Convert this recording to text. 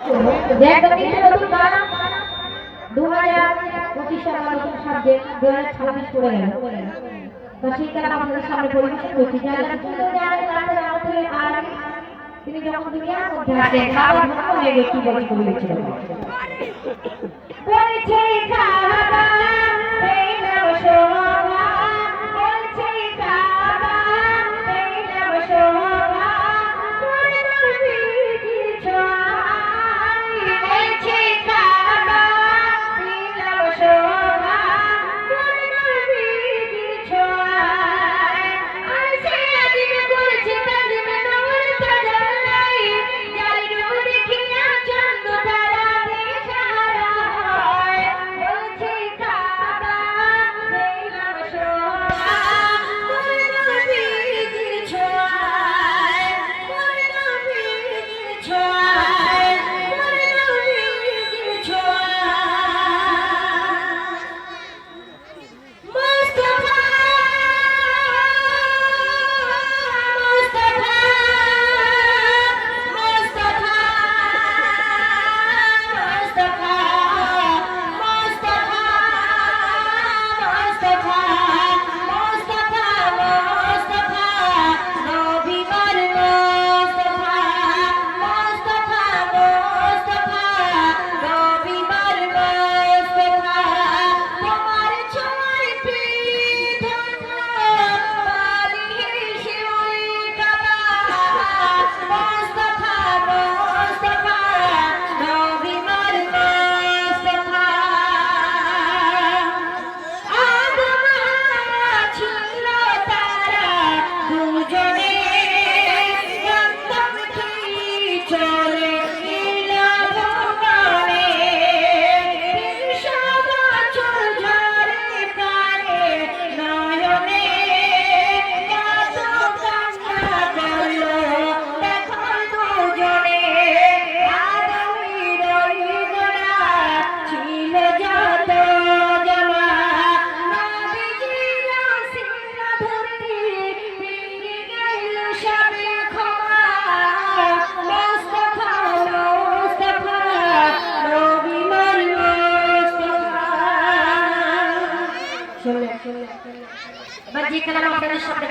নতুন গান। দু হাজার পঁচিশে আমার নতুন সাবজেক্ট দু হাজার ছাব্বিশ পড়ে গেল। তো সেই গান আপনাদের সামনে পরিবেশন করছি। তিনি যখন দুনিয়ার মধ্যে আছেন তার ভক্ত হয়ে গিয়ে কি বলে বলেছিলেন এবার যে খেলাটা আপনাদের সামনে